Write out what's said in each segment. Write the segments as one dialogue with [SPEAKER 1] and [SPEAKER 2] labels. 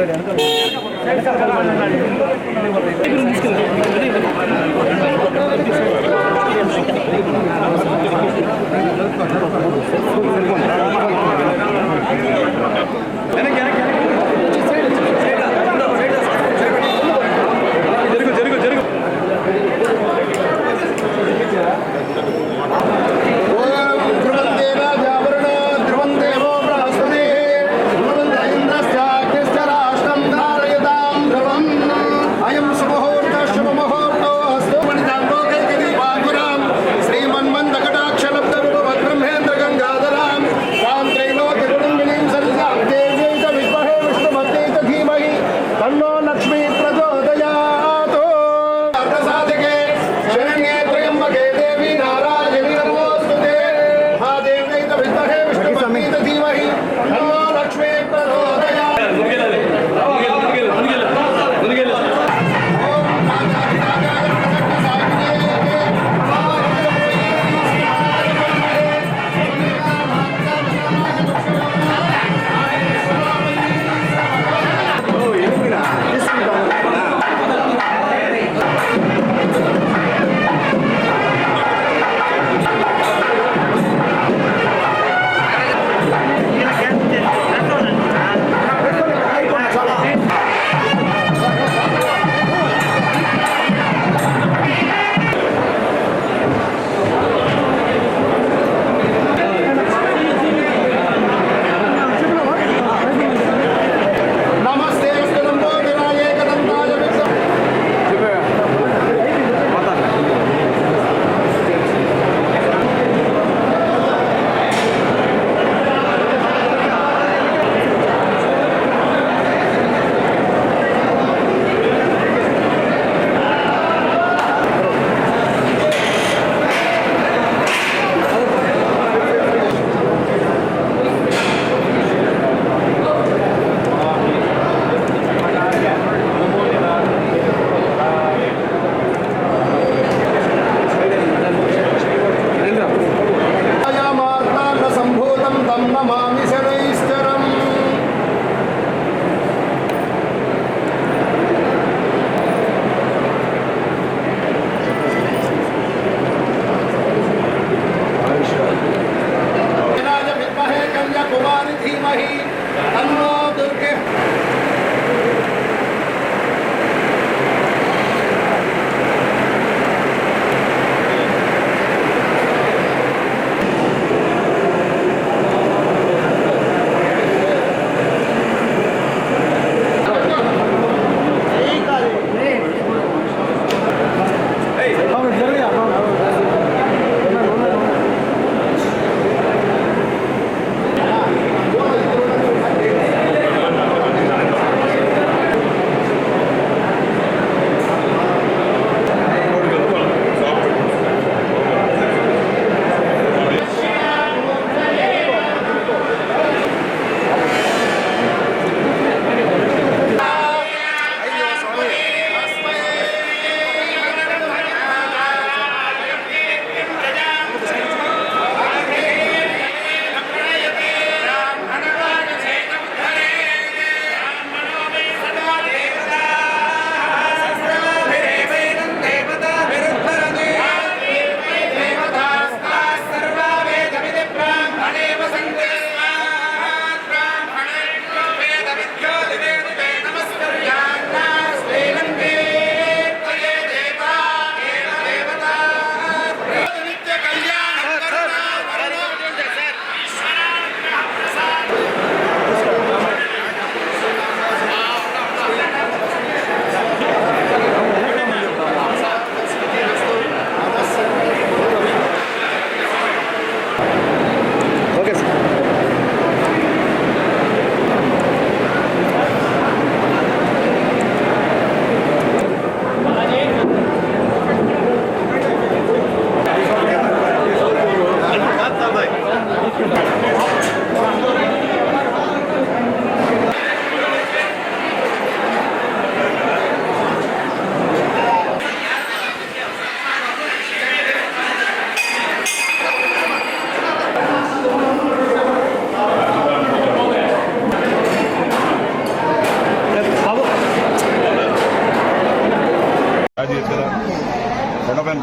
[SPEAKER 1] ధ్రువందేవ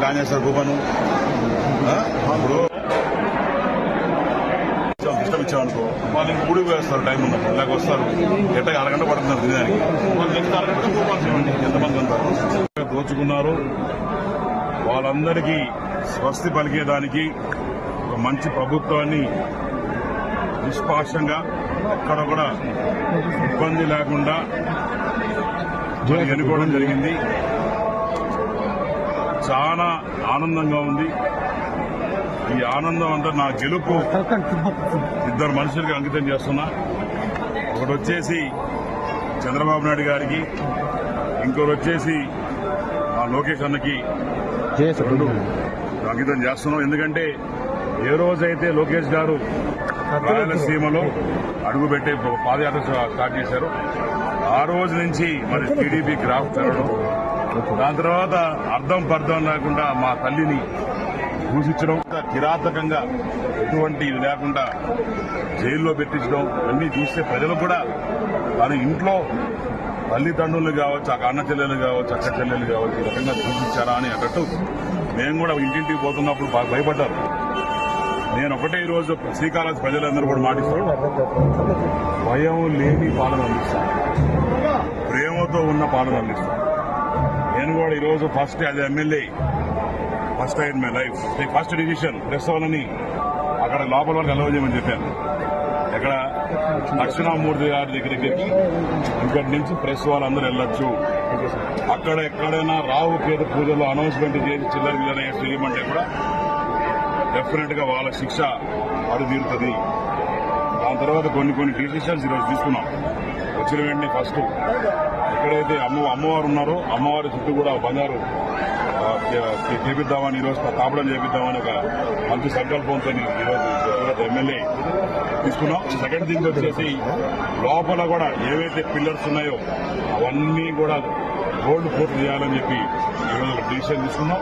[SPEAKER 2] plan చేస్తారు coupon ఇప్పుడు ఇష్టం ఇచ్చామనుకో వాళ్ళు ఊడికి వేస్తారు టైం ఉన్నప్పుడు ఇలాగ వస్తారు ఎట్ట అరగంట పడుతున్నారు తినడానికి వాళ్ళు అరగంట ఇవ్వండి ఎంతమంది ఉంటారు దోచుకున్నారు వాళ్ళందరికీ స్వస్తి పలికేదానికి ఒక మంచి ప్రభుత్వాన్ని నిష్పాక్షంగా ఎక్కడ కూడా ఇబ్బంది లేకుండా ఎన్నుకోవడం జరిగింది. చాలా ఆనందంగా ఉంది. ఈ ఆనందం అంతా నా గెలుపు. ఇద్దరు మనుషులకి అంకితం చేస్తున్నా. ఒకటి వచ్చేసి చంద్రబాబు నాయుడు గారికి ఇంకోటి వచ్చేసి మా లోకేష్ అన్నకి రెండు అంకితం చేస్తున్నాం. ఎందుకంటే ఏ రోజైతే లోకేష్ గారు రాయలసీమలో అడుగుపెట్టే పాదయాత్ర స్టార్ట్ చేశారు ఆ రోజు నుంచి మరి టీడీపీ గ్రాఫ్ పెరగడం దాని తర్వాత అర్థం పర్థం లేకుండా మా తల్లిని దూషించడం కిరాతకంగా ఎటువంటి లేకుండా జైల్లో పెట్టించడం అన్ని చూస్తే ప్రజలు కూడా తన ఇంట్లో తల్లిదండ్రులు కావచ్చు ఆ అన్న చెల్లెలు కావచ్చు అక్క చెల్లెలు కావచ్చు ఈ రకంగా చూపించారా అని అన్నట్టు మేము కూడా ఇంటింటికి పోతున్నప్పుడు బాగా భయపడ్డారు. నేను ఒకటే ఈ రోజు శ్రీకాళహస్తి ప్రజలందరూ కూడా మాటిస్తాను భయం లేని పాలన అందిస్తాను ప్రేమతో ఉన్న పాలన అందిస్తాను నేను కూడా ఈరోజు first as MLA first in my life first decision press వాళ్ళని అక్కడ లోపల వరకు అలవ్ చేయమని చెప్పాను. ఇక్కడ దక్షిణామూర్తి గారి దగ్గరికి ఇక్కడి నుంచి ప్రెస్ వాళ్ళందరూ వెళ్ళొచ్చు. అక్కడ ఎక్కడైనా రావు పేద పూజలు అనౌన్స్మెంట్ చేసి చిల్లర గిల్లర చేయమంటే కూడా డెఫినెట్గా వాళ్ళ శిక్ష అడు తీరుతుంది దాని తర్వాత కొన్ని కొన్ని డిసిషన్స్ ఈరోజు తీసుకున్నాం. వచ్చిన వెంటనే ఫస్ట్ ఎక్కడైతే అమ్మ అమ్మవారు ఉన్నారో అమ్మవారి చుట్టూ కూడా బంగారు చేపిద్దామని ఈరోజు తాపడం చేపిద్దామని ఒక మంచి సంకల్పంతో ఈరోజు ఎమ్మెల్యే తీసుకున్నాం. సెకండ్ థింగ్ వచ్చేసి లోపల కూడా ఏవైతే పిల్లర్స్ ఉన్నాయో అవన్నీ కూడా గోల్డ్ పూర్తి చేయాలని చెప్పి ఈరోజు డిసిషన్ తీసుకున్నాం.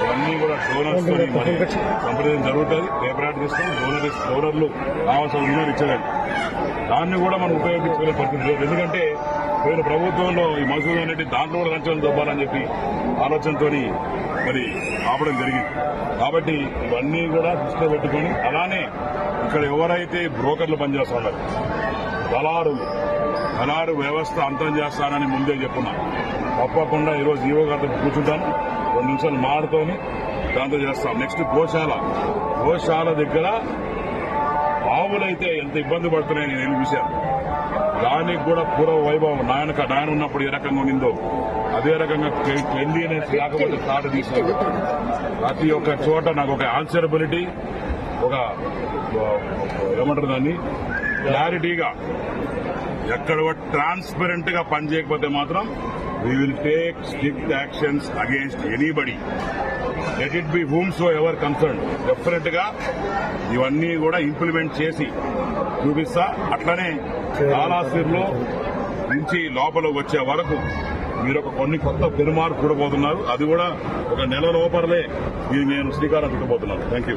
[SPEAKER 2] ఇవన్నీ కూడా డోనర్స్తో మరి సంప్రదించడం జరుగుతుంది. పేపర్ యాడ్ తీసుకొని డోనర్ డోనర్లు కావాల్సిన వినియోగం ఇచ్చేదండి. దాన్ని కూడా మనం ఉపయోగించుకునే పరిస్థితి లేదు. ఎందుకంటే పోయిన ప్రభుత్వంలో ఈ మసూద్ అనేది దాంట్లో కూడా లంచాలు దొబ్బాలని చెప్పి ఆలోచనతో మరి ఆపడం జరిగింది. కాబట్టి ఇవన్నీ కూడా దృష్టిలో పెట్టుకొని అలానే ఇక్కడ ఎవరైతే బ్రోకర్లు పనిచేస్తున్నారు దళారులు దళారు వ్యవస్థ అంతం చేస్తానని ముందే చెప్పున్నా. తప్పకుండా ఈరోజు ఈవో గారితో కూర్చుంటాను. రెండు నిమిషాలు మాడుతోని దాంతో చేస్తాం. నెక్స్ట్ గోశాల. గోశాల దగ్గర అయితే ఎంత ఇబ్బంది పడుతున్నాయని నేను చూశాను? దానికి కూడా పూర్వ వైభవం నాయన నాయన ఉన్నప్పుడు ఏ రకంగా ఉండిందో అదే రకంగా క్లెన్లీనెస్ లేకపోతే తాట తీసుకోవాలి. ప్రతి ఒక్క చోట నాకు ఒక ఆన్సరబిలిటీ ఒక ఏమంటారు దాన్ని? క్లారిటీగా ఎక్కడ ట్రాన్స్పరెంట్గా పనిచేయకపోతే మాత్రం we will take strict actions against anybody let it be whomsoever concern డెఫినెట్గా ఇవన్నీ కూడా ఇంప్లిమెంట్ చేసి చూపిస్తా. అట్లనే కాలాసిర్లో నుంచి లోపల వచ్చే వరకు మీరు ఒక కొన్ని కొత్త పెరుమారు చూడబోతున్నారు. అది కూడా ఒక నెల లోపలే ఇది నేను శ్రీకారం చుట్టబోతున్నాను. Thank you